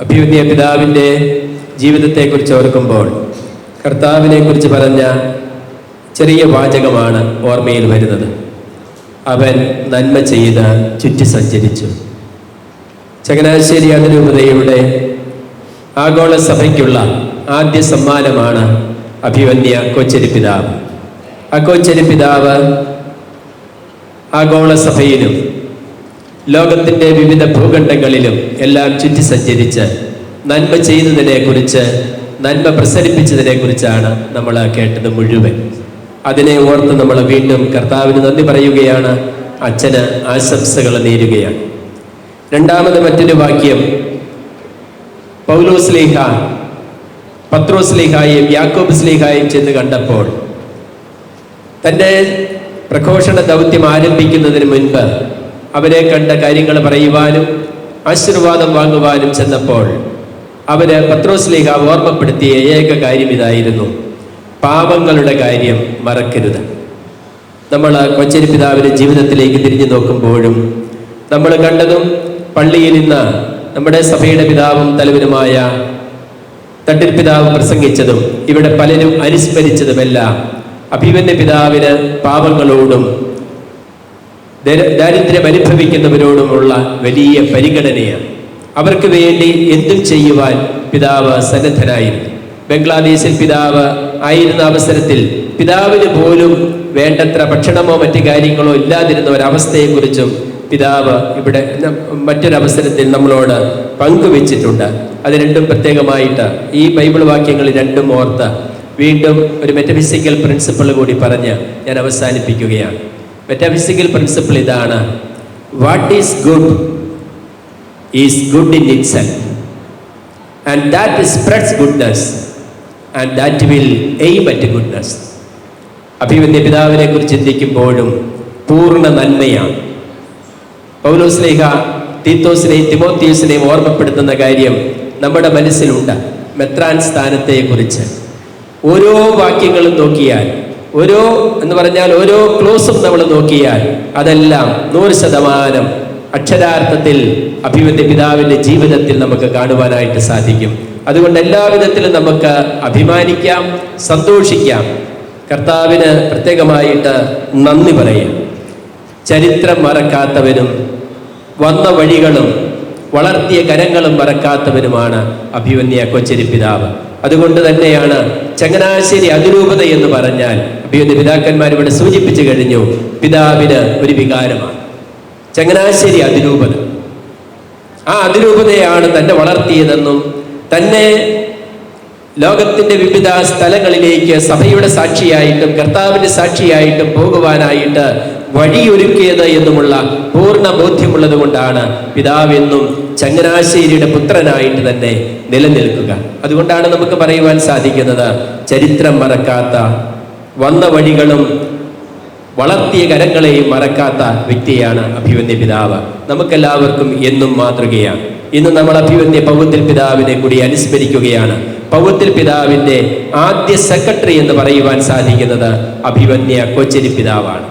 അഭിവന്യ പിതാവിന്റെ ജീവിതത്തെക്കുറിച്ച് ഓർക്കുമ്പോൾ കർത്താവിനെ കുറിച്ച് പറഞ്ഞ ചെറിയ വാചകമാണ് ഓർമ്മയിൽ വരുന്നത്. അവൻ നന്മ ചെയ്ത് ചുറ്റി സഞ്ചരിച്ചു. ചങ്ങനാശ്ശേരി അതിരൂപതയുടെ ആഗോള സഭയ്ക്കുള്ള ആദ്യ സമ്മാനമാണ് അഭിവന്യ കൊച്ചരി പിതാവ്. ആ കൊച്ചരി പിതാവ് ആഗോള സഭയിലും ലോകത്തിന്റെ വിവിധ ഭൂഖണ്ഡങ്ങളിലും എല്ലാം ചുറ്റി സഞ്ചരിച്ച് നന്മ ചെയ്യുന്നതിനെ കുറിച്ച് നന്മ പ്രസരിപ്പിച്ചതിനെ കുറിച്ചാണ് നമ്മൾ കേട്ടത് മുഴുവൻ. അതിനെ ഓർത്ത് നമ്മൾ വീണ്ടും കർത്താവിന് നന്ദി പറയുകയാണ് അച്ഛന് ആശംസകൾ നേരുകയാണ്. രണ്ടാമത് മറ്റൊരു വാക്യം. പൗലോസ്ലേഹ പത്രോസ്ലേഹായും യാക്കോബ് സ്ലേഹായും ചെന്ന് കണ്ടപ്പോൾ തന്റെ പ്രഘോഷണ ദൗത്യം ആരംഭിക്കുന്നതിന് മുൻപ് അവരെ കണ്ട കാര്യങ്ങൾ പറയുവാനും ആശീർവാദം വാങ്ങുവാനും ചെന്നപ്പോൾ അവർ പത്രോസ്ലേഹ ഓർമ്മപ്പെടുത്തിയ ഏക കാര്യം ഇതായിരുന്നു. പാപങ്ങളുടെ കാര്യം മറക്കരുത്. നമ്മൾ കൊച്ചരി പിതാവിന്റെ ജീവിതത്തിലേക്ക് തിരിഞ്ഞു നോക്കുമ്പോഴും നമ്മൾ കണ്ടതും പള്ളിയിൽ നിന്ന് നമ്മുടെ സഭയുടെ പിതാവും തലവനുമായ തട്ടിൽ പിതാവ് പ്രസംഗിച്ചതും ഇവിടെ പലരും അനുസ്മരിച്ചതുമെല്ലാം അഭിമന്യ പിതാവിന് പാപങ്ങളോടും ദാരിദ്ര്യം അനുഭവിക്കുന്നവരോടുമുള്ള വലിയ പരിഗണനയാണ്. അവർക്ക് വേണ്ടി എന്തും ചെയ്യുവാൻ പിതാവ് സന്നദ്ധനായിരുന്നു. ബംഗ്ലാദേശിൽ പിതാവ് ആയിരുന്ന അവസരത്തിൽ പിതാവിന് പോലും വേണ്ടത്ര ഭക്ഷണമോ മറ്റു കാര്യങ്ങളോ ഇല്ലാതിരുന്ന ഒരവസ്ഥയെക്കുറിച്ചും പിതാവ് ഇവിടെ മറ്റൊരവസരത്തിൽ നമ്മളോട് പങ്കുവെച്ചിട്ടുണ്ട്. അത് രണ്ടും പ്രത്യേകമായിട്ട് ഈ ബൈബിൾ വാക്യങ്ങൾ രണ്ടും ഓർത്ത് വീണ്ടും ഒരു മെറ്റഫിസിക്കൽ പ്രിൻസിപ്പിൾ കൂടി പറഞ്ഞ് ഞാൻ അവസാനിപ്പിക്കുകയാണ്. മെറ്റഫിസിക്കൽ പ്രിൻസിപ്പിൾ ഇതാണ്. What is good is good in itself and that spreads goodness and that will aim at goodness Abhimanyu പിതാവിനെ കുറിച്ച് ചിന്തിക്കുമ്പോഴും പൂർണ നന്മയാണ്. പൗലോസ്ലേഹ തീത്തോസിനെയും തിമോത്തിയൂസിനെയും ഓർമ്മപ്പെടുത്തുന്ന കാര്യം നമ്മുടെ മനസ്സിലുണ്ട്. മെത്രാൻ സ്ഥാനത്തെക്കുറിച്ച്. ഓരോ വാക്യങ്ങളും നോക്കിയാൽ ഓരോ എന്ന് പറഞ്ഞാൽ ഓരോ ക്ലോസും നമ്മൾ നോക്കിയാൽ അതെല്ലാം നൂറ് ശതമാനം അക്ഷരാർത്ഥത്തിൽ അഭിമന്യ പിതാവിന്റെ ജീവിതത്തിൽ നമുക്ക് കാണുവാനായിട്ട് സാധിക്കും. അതുകൊണ്ട് എല്ലാവിധത്തിലും നമുക്ക് അഭിമാനിക്കാം സന്തോഷിക്കാം. കർത്താവിന് പ്രത്യേകമായിട്ട് നന്ദി പറയാം. ചരിത്രം മറക്കാത്തവനും വന്ന വഴികളും വളർത്തിയ കരങ്ങളും മറക്കാത്തവനുമാണ് അഭിമന്യ കൊച്ചരി പിതാവ് അതുകൊണ്ട് തന്നെയാണ് ചങ്ങനാശ്ശേരി അതിരൂപത എന്ന് പറഞ്ഞാൽ അഭിമന്യ പിതാക്കന്മാർ ഇവിടെ സൂചിപ്പിച്ചു കഴിഞ്ഞു. പിതാവിന് ഒരു വികാരമാണ്. ചങ്ങനാശ്ശേരി അതിരൂപത. ആ അതിരൂപതയാണ് തന്നെ വളർത്തിയതെന്നും തന്നെ ലോകത്തിന്റെ വിവിധ സ്ഥലങ്ങളിലേക്ക് സഭയുടെ സാക്ഷിയായിട്ടും കർത്താവിന്റെ സാക്ഷിയായിട്ടും പോകുവാനായിട്ട് വഴിയൊരുക്കിയത് എന്നുമുള്ള പൂർണ ബോധ്യമുള്ളത് കൊണ്ടാണ് പിതാവെന്നും ചങ്ങനാശ്ശേരിയുടെ പുത്രനായിട്ട് തന്നെ നിലനിൽക്കുക. അതുകൊണ്ടാണ് നമുക്ക് പറയുവാൻ സാധിക്കുന്നത് ചരിത്രം മറക്കാത്ത വന്ന വഴികളും വളർത്തിയ കരങ്ങളെയും മറക്കാത്ത വ്യക്തിയാണ് അഭിവന്യ പിതാവ്. നമുക്കെല്ലാവർക്കും എന്നും മാതൃകയാണ്. ഇന്ന് നമ്മൾ അഭിവന്യ പൗത്തിൽ പിതാവിനെ കൂടി അനുസ്മരിക്കുകയാണ്. പൗത്തിൽ പിതാവിന്റെ ആദ്യ സെക്രട്ടറി എന്ന് പറയുവാൻ സാധിക്കുന്നത് അഭിവന്യ കൊച്ചരി പിതാവാണ്.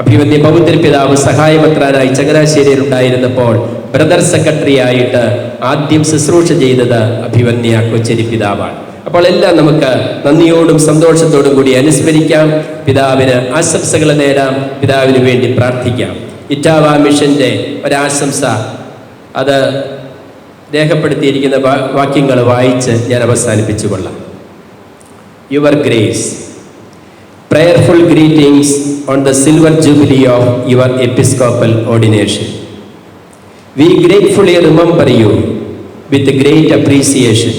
അഭിവന്യ പൗത്തിൽ പിതാവ് സഹായമത്രാനായി ചങ്ങനാശ്ശേരിയിൽ ഉണ്ടായിരുന്നപ്പോൾ ബ്രദർ സെക്രട്ടറി ആയിട്ട് ആദ്യം ശുശ്രൂഷ ചെയ്തത് അഭിവന്യ കൊച്ചരി പിതാവാണ്. അപ്പോൾ എല്ലാം നമുക്ക് നന്ദിയോടും സന്തോഷത്തോടും കൂടി അനുസ്മരിക്കാം. പിതാവിന് ആശംസകൾ നേടാം പിതാവിന് വേണ്ടി പ്രാർത്ഥിക്കാം. ഇറ്റാവ മിഷന്റെ ഒരാശംസ. അത് രേഖപ്പെടുത്തിയിരിക്കുന്ന വാക്യങ്ങൾ വായിച്ച് ഞാൻ അവസാനിപ്പിച്ചു കൊള്ളാം your grace prayerful greetings on the silver jubilee of your episcopal ordination we gratefully remember you with great appreciation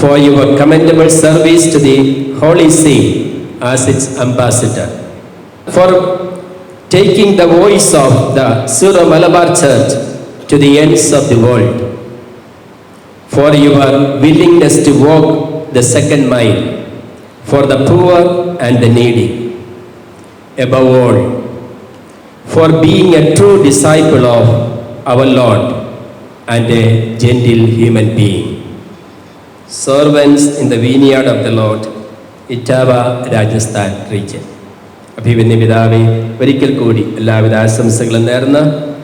for your commendable service to the Holy See as its ambassador, for taking the voice of the Sura Malabar Church to the ends of the world, for your willingness to walk the second mile for the poor and the needy. Above all, for being a true disciple of our Lord and a gentle human being. Servants in the vineyard of the Lord Etawah Rajasthan region Abhimanyu പിതാവെ ഒരിക്കൽ കൂടി എല്ലാവിധ ആശംസകളും നേർന്ന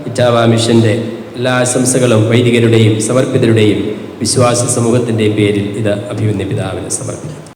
ഇറ്റാവ മിഷന്റെ എല്ലാ ആശംസകളും വൈദികരുടെയും സമർപ്പിതരുടെയും വിശ്വാസ സമൂഹത്തിന്റെയും പേരിൽ ഇത് അഭിമന്യ പിതാവിന് സമർപ്പിക്കുന്നു.